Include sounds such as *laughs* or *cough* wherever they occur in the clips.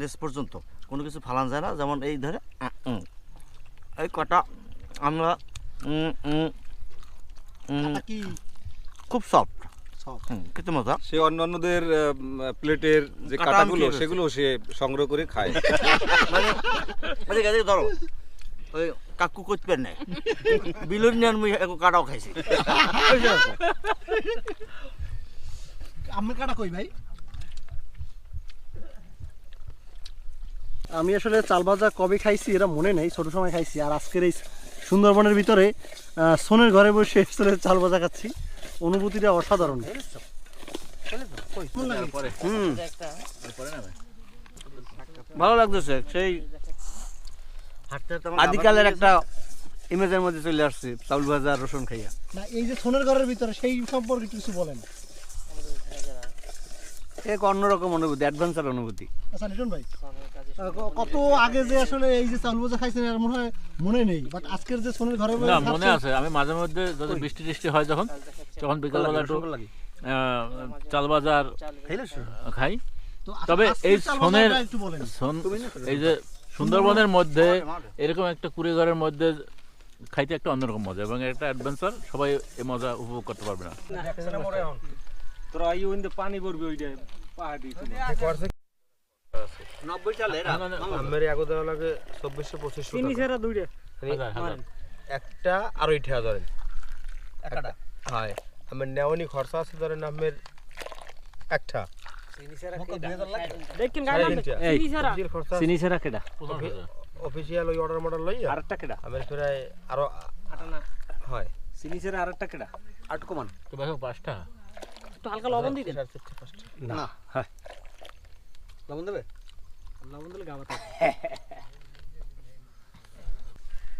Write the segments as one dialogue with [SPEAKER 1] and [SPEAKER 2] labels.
[SPEAKER 1] Less পর্যন্ত। কোনো কিছু ফালান যায় না যেমন এই ধরে এই কটা আমরা খুব সফট খেতে মজা।
[SPEAKER 2] সে অন্যান্যদের প্লেটের যে কাটাগুলো সেগুলো সে সংগ্রহ করে খায়।
[SPEAKER 1] মানে এদিকে ধরো ওই কাকু করতে পারে না। বিলুন নিয়ে আমি এক কাটাও খাইছি।
[SPEAKER 3] আমি কাটা কই ভাই? আমি আসলে চাল ভাজা কবে খাইছি এটা মনে নেই ছোট সময় খাইছি। আর আজকের এই সুন্দরবনের ভিতরে সোনের ঘরে বসে আসলে চাল ভাজা খাচ্ছি। অনুভূতিটা অসাধারণ।
[SPEAKER 1] ভালো লাগতেছে সেই আদিকালের একটা ইমেজের মধ্যে চলে আসছে চাউল ভাজা রসুন খাইয়া।
[SPEAKER 3] না এই যে সোনের ঘরের ভিতরে সেই সম্পর্কে কিছু বলেন।
[SPEAKER 1] এক অন্যরকম অনুভূতি অ্যাডভেঞ্চার অনুভূতি।
[SPEAKER 3] আচ্ছা নিটন ভাই। কত আগে যে আসলে এই যে চাউল ভাজা খাইছেন আর মনে হয় মনে নেই বাট আজকের যে সোনের ঘরে
[SPEAKER 4] না মনে আছে। আমি মাঝে মধ্যে যদি বৃষ্টি টিষ্টি হয় যখন তখন বিকালবেলা একটু চাল বাজার খাই।
[SPEAKER 3] আচ্ছা,
[SPEAKER 4] তবে এই সোনের- এই যে সুন্দরবনের মধ্যে এরকম একটা কুড়ে ঘরের মধ্যে খাইতে একটা অন্যরকম মজা এবং একটা অ্যাডভেঞ্চার সবাই এই মজা উপভোগ করতে পারবে না।
[SPEAKER 1] নব্বই চালের
[SPEAKER 5] আমার আগে দেওয়া লাগে চব্বিশশো পঁচিশশো
[SPEAKER 4] হাজার, হাজার।
[SPEAKER 5] একটা আড়াই টাকা ধরেন। হয়। আমার নেওয়ানি খরচা আছে ধরেন আমার একটা। অফিসিয়াল
[SPEAKER 4] চিনি
[SPEAKER 5] ওই অর্ডার মডার লইয়া
[SPEAKER 6] আরেকটা কেডা?
[SPEAKER 5] আমার প্রায় আরও হয়।
[SPEAKER 6] সিনিসের আরেকটা কেডা? আট কমান।
[SPEAKER 4] তো দেখো পাঁচটা।
[SPEAKER 6] একটু হালকা লবণ দিই দেন
[SPEAKER 5] না
[SPEAKER 6] লবণ দেবে? লবণ দিলে গাবা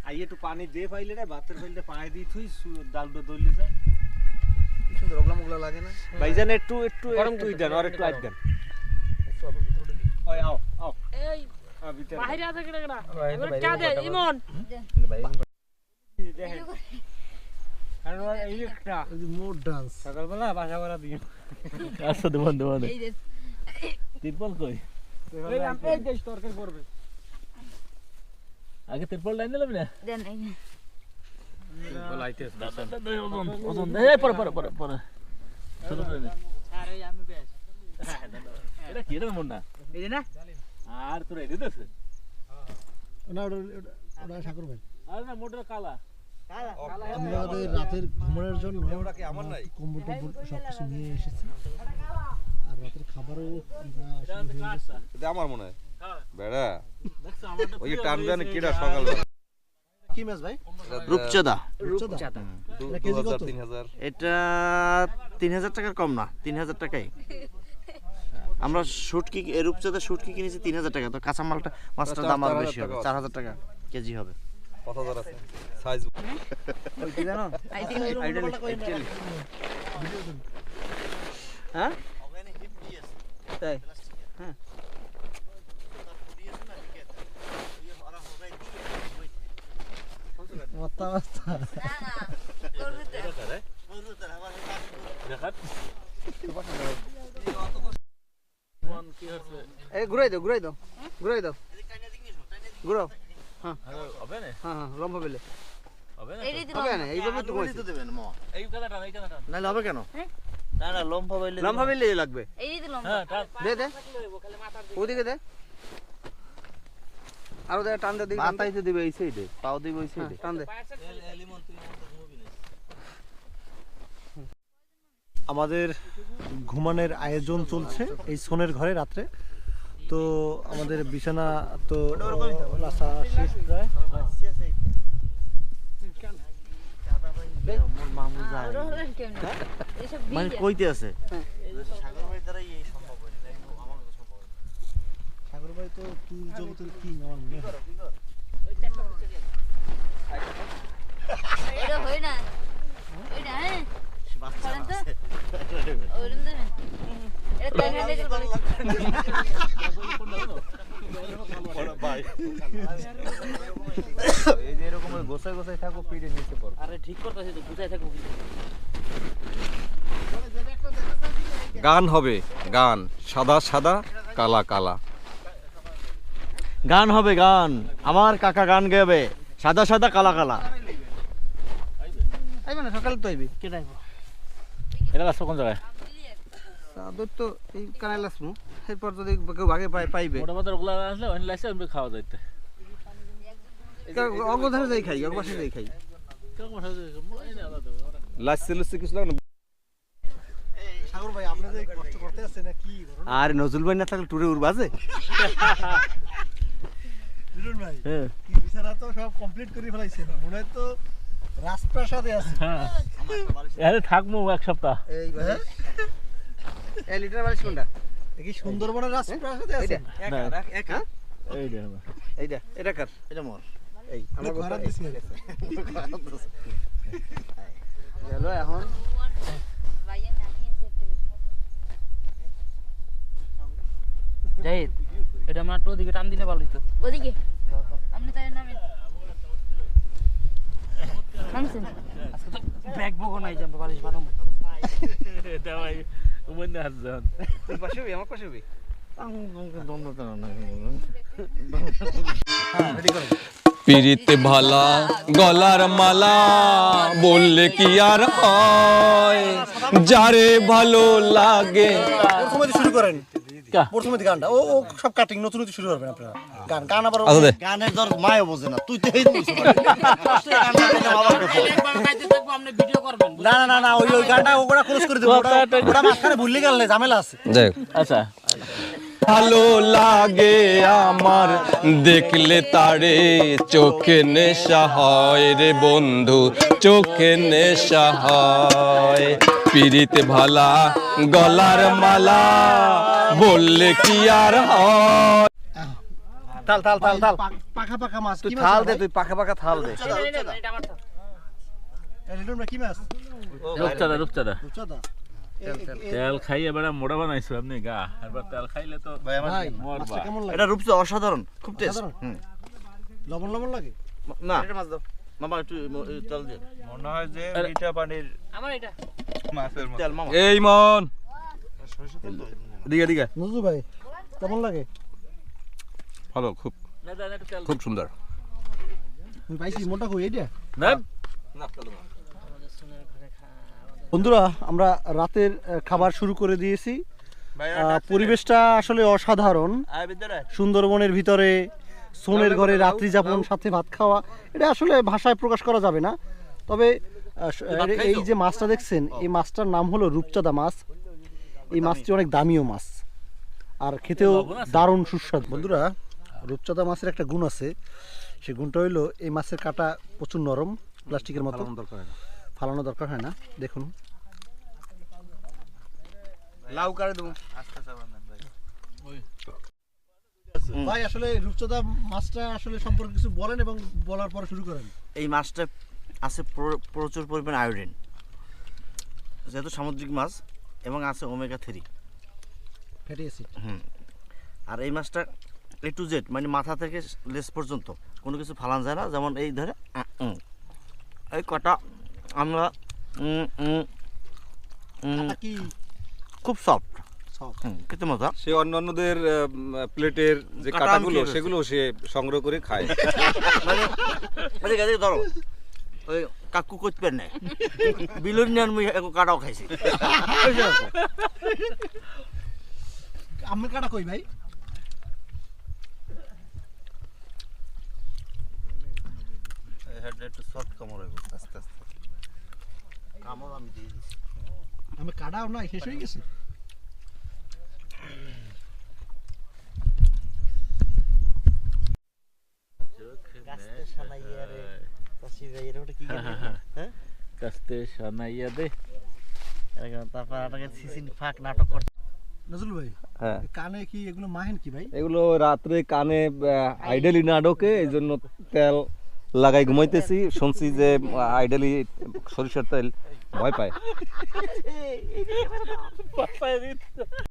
[SPEAKER 6] আই একটু পানি দিয়ে পাইলে রে ভাতের পাইলে পানি দিয়ে থুই ডালটা দইলে যায়।
[SPEAKER 5] কি সুন্দর ওগলা মোগলা লাগে না।
[SPEAKER 6] ভাইজান একটু একটু গরম তুই দেন আর একটু আজ দেন। ওই আও আও।
[SPEAKER 7] এই আছে এবার ইমন।
[SPEAKER 6] আর
[SPEAKER 3] ডান্স।
[SPEAKER 6] সকালবেলা বাসা করা দিই
[SPEAKER 4] আচ্ছা দেবন দেবন
[SPEAKER 7] এই যে
[SPEAKER 4] তিরপল কই?
[SPEAKER 6] এই আমি এই দেশ তরকারি করবে
[SPEAKER 4] আগে তিরপল লাইন দিলাম না?
[SPEAKER 7] দেন এই যে।
[SPEAKER 4] ওজন ওজন এই পরে পরে পরে পরে। ছোট করে নে। এটা কি রে মুন্না?
[SPEAKER 7] এই যে না।
[SPEAKER 4] আর তোর এই দিতেছে?
[SPEAKER 3] না ওটা ওটা- ওটা সাগর ভাই।
[SPEAKER 4] আর না মোটর কালা।
[SPEAKER 3] আমাদের রাতের ঘুমানোর জন্য? কম্বল টম্বল সব নিয়ে এসেছি। আমরা হয়ে
[SPEAKER 2] মনে হয়। বেড়া। ওই যে টানবে না কিটা সকালবেলা?
[SPEAKER 3] কি মাছ ভাই?
[SPEAKER 1] রূপচাঁদা।
[SPEAKER 3] রূপচাঁদা। এটা?
[SPEAKER 2] তিন হাজার
[SPEAKER 1] টাকার কম না তিন হাজার টাকাই। আমরা শুটকি রূপচাঁদা শুটকি কিনেছি তিন হাজার টাকা। তো কাঁচা মালটা মাছটার দাম
[SPEAKER 2] আরও
[SPEAKER 1] বেশি হবে চার হাজার টাকা কেজি হবে।
[SPEAKER 2] কত হাজার আছে সাইজ
[SPEAKER 1] জানো? হ্যাঁ? তাই? হ্যাঁ। ঘুরাই দাও ঘুরাই দাও ঘুরাই দাও। ঘুরাও।
[SPEAKER 4] হবে না
[SPEAKER 1] হ্যাঁ হ্যাঁ লম্বা পেলে
[SPEAKER 4] হবে না
[SPEAKER 1] এইভাবে তো কইছি।
[SPEAKER 4] এই কথা টান এই কথা টান
[SPEAKER 1] নাহলে হবে কেন?
[SPEAKER 6] না না লম্বা বাইলে
[SPEAKER 1] লম্বা পেলে লাগবে।
[SPEAKER 7] এই লম্বা
[SPEAKER 4] হ্যাঁ
[SPEAKER 1] দে দে। ওদিকে দে। আরও দে টান দে দিই মাথায় তো দিবে এই সাইডে পাও দিবে ওই সাইডে টান দে।
[SPEAKER 3] আমাদের ঘুমানোর আয়োজন চলছে এই সোনের ঘরে রাত্রে। তো আমাদের বিছানা তো লাসা শেষ প্রায়।
[SPEAKER 7] ওরা হলেন কেমনে?
[SPEAKER 1] মানে কইতে আছে।
[SPEAKER 3] সাগর ভাই তো তুই জগতের কিং আমার মনে হয়
[SPEAKER 7] এটা হয় না। এটা হ্যাঁ? করেন তো। ওরম তো। এটা তাই না দেখে বলে
[SPEAKER 2] এই যে এরকম গোছায় থাকো পিঠে নিচে পড়ো।
[SPEAKER 6] আরে ঠিক করতেছি তো বুঝাই থাকব
[SPEAKER 2] গান হবে গান। সাদা সাদা কালা কালা।
[SPEAKER 1] গান হবে গান। আমার কাকা গান গাবে সাদা সাদা কালা কালা।
[SPEAKER 5] আইবে না সকালে তো আইবে। কে আইব।
[SPEAKER 4] এটা রাস্তা কোন জায়গায়?
[SPEAKER 5] তাদের তো এই কানাই লাসমু এরপর যদি কেউ ভাগে পাইবে।
[SPEAKER 4] মোটা পাতার ওগুলা আসলে ওখানে লাইসে খাওয়া যাইতে।
[SPEAKER 5] অগধারে যাই খাই অগবাসে যাই খাই
[SPEAKER 4] কীরকম সাথে এই না আলাদা
[SPEAKER 2] লাসছে লুসছে কিছু লাগে না?
[SPEAKER 3] সাগর ভাই আপনি যে কষ্ট করতে আছেন না কি ঘটনা?
[SPEAKER 1] আর নজরুল ভাই না থাকলে টুরে
[SPEAKER 3] ভাই
[SPEAKER 1] হ্যাঁ।
[SPEAKER 3] কি বিছানা তো সব কমপ্লিট করে ফেলাইছেন। মনে তো রাজপ্রাসাদে আছে।
[SPEAKER 4] হ্যাঁ। এখানে থাকব এক সপ্তাহ।
[SPEAKER 5] এই এই লিটার বালিশ কোনটা?
[SPEAKER 3] কি সুন্দরবনের রাজপ্রাসাদে আছে?
[SPEAKER 5] এইটা একা
[SPEAKER 4] এই
[SPEAKER 5] এইটা এটা কার?
[SPEAKER 1] এটা মোর।
[SPEAKER 5] এই আমার
[SPEAKER 3] আমার দিছি
[SPEAKER 5] গেল এখন।
[SPEAKER 7] একটা
[SPEAKER 8] জাহিদ এটা মাত্র ওদিকে টান দিলে ভালো হইতো।
[SPEAKER 7] ওদিকে? আপনি তাই নামেন। নামছেন?
[SPEAKER 8] ব্যাগ বকো নাই জানতো বালিশ বানাবো।
[SPEAKER 4] এটা ভাই উমর না হাজার
[SPEAKER 5] তুই পাশে হবি আমার পাশে হবি? *laughs*
[SPEAKER 2] পিরিতে ভালা গলার মালা বললে কি আর হয়? যারে ভালো লাগে।
[SPEAKER 3] প্রথমে শুরু করেন। প্রথমে গানটা। ও সব কাটিং নতুন নতুন শুরু করবেন আপনারা। গান গান আবার
[SPEAKER 2] আচ্ছা
[SPEAKER 1] গানের ধর মায়ও বোঝে না। তুই তো এই দিস
[SPEAKER 8] ভিডিও করবেন।
[SPEAKER 3] না না ওই ওই গানটা ওটা ক্লোজ করে দেবো। ওটা ওটা মাঝখানে ভুললে গেলে ঝামেলা আছে।
[SPEAKER 4] আচ্ছা।
[SPEAKER 2] ভালো লাগে আমার। দেখলে তারে চোখে নেশা হয় রে বন্ধু চোখে নেশা হয়। পিরিতে ভালা গলার মালা বললে কি আর হয়?
[SPEAKER 5] তাল তাল তাল তাল
[SPEAKER 3] পাখা পাখা মাছ।
[SPEAKER 5] তুই থাল দে তুই পাখা পাখা থাল দে।
[SPEAKER 3] লিটন ভাই কি মাছ
[SPEAKER 4] রূপচাঁদা রূপচাঁদা।
[SPEAKER 3] রূপচাঁদা।
[SPEAKER 4] তেল খাই এবার মোড়া বানাইছো আপনি গা। এবার তেল খাইলে তো
[SPEAKER 3] ভাই
[SPEAKER 4] মরবা।
[SPEAKER 3] কেমন লাগে?
[SPEAKER 1] এটা রূপসে অসাধারণ খুব টেস্ট
[SPEAKER 3] লবণ লবণ লাগে?
[SPEAKER 1] না।
[SPEAKER 5] এটা মাছ দাও।
[SPEAKER 1] মামা একটু তেল দিয়ে।
[SPEAKER 2] মনে হয় যে মিঠা পানির
[SPEAKER 8] আমার এটা।
[SPEAKER 2] মাছের
[SPEAKER 1] তেল মামা।
[SPEAKER 2] এই মন! দিকে দিকে
[SPEAKER 3] নজরুল ভাই কেমন লাগে?
[SPEAKER 2] ভালো খুব।
[SPEAKER 4] না, না, না,
[SPEAKER 2] খুব সুন্দর।
[SPEAKER 3] আমি পাইছি মোটা কই এইটা?
[SPEAKER 4] না।
[SPEAKER 3] বন্ধুরা আমরা রাতের খাবার শুরু করে দিয়েছি। পরিবেশটা আসলে অসাধারণ। সুন্দরবনের ভিতরে সোনের ঘরে রাত্রি যাপন সাথে ভাত খাওয়া এটা আসলে ভাষায় প্রকাশ করা যাবে না। তবে এই যে মাছটা দেখছেন এই মাছটার নাম হলো রূপচাঁদা মাছ। এই মাছটি অনেক দামিও মাছ। আর খেতেও দারুণ সুস্বাদু। বন্ধুরা রূপচাঁদা মাছের একটা গুণ আছে। সেই গুণটা হইল এই মাছের কাটা প্রচুর নরম প্লাস্টিকের মতো। ফালানো দরকার হয় না দেখুন।
[SPEAKER 5] লাউ কারে দেবো।
[SPEAKER 3] ভাই আসলে রূপচাঁদা মাছটা আসলে সম্পর্কে কিছু বলেন এবং বলার পরে শুরু করেন।
[SPEAKER 1] এই মাছটা আছে প্র- প্রচুর পরিমাণ আয়োডিন। যেহেতু সামুদ্রিক মাছ এবং আছে ওমেগা থ্রি।
[SPEAKER 3] ফ্যাটি অ্যাসিড
[SPEAKER 1] হুম। আর এই মাছটা এ টু জেড মানে মাথা থেকে লেস পর্যন্ত কোনো কিছু ফালান যায় না। যেমন এই ধরে এই কটা আমরা
[SPEAKER 3] কি?
[SPEAKER 1] খুব সফট। খেতে মজা।
[SPEAKER 2] সে অন্যান্যদের প্লেটের যে
[SPEAKER 1] কাটা
[SPEAKER 2] কাটাগুলো সেগুলো সে সংগ্রহ করে খায়। *laughs*
[SPEAKER 1] মানে এদিকে ধরো ওই কাকু করতে পারে না। বিলুর নিয়ে আমি এক কাটাও খাইছি।
[SPEAKER 3] আমের কাটা কই ভাই?
[SPEAKER 1] একটু কামড় আমি দিয়ে দিচ্ছি
[SPEAKER 3] আমি কাটাও নাই শেষ হয়ে গেছে?
[SPEAKER 4] কাস্তে সানাইয়া দে।
[SPEAKER 1] তারপর আপনাকে সিসিন ফাঁক নাটক করতে
[SPEAKER 3] নজরুল ভাই
[SPEAKER 2] হ্যাঁ।
[SPEAKER 3] কানে কি এগুলো মাহেন কি ভাই?
[SPEAKER 2] এগুলো রাত্রে কানে আইডেলি না ঢোকে এই জন্য তেল লাগাই ঘুমাইতেছি শুনছি যে আইডালি সরিষার তেল ভয় পায়। *laughs*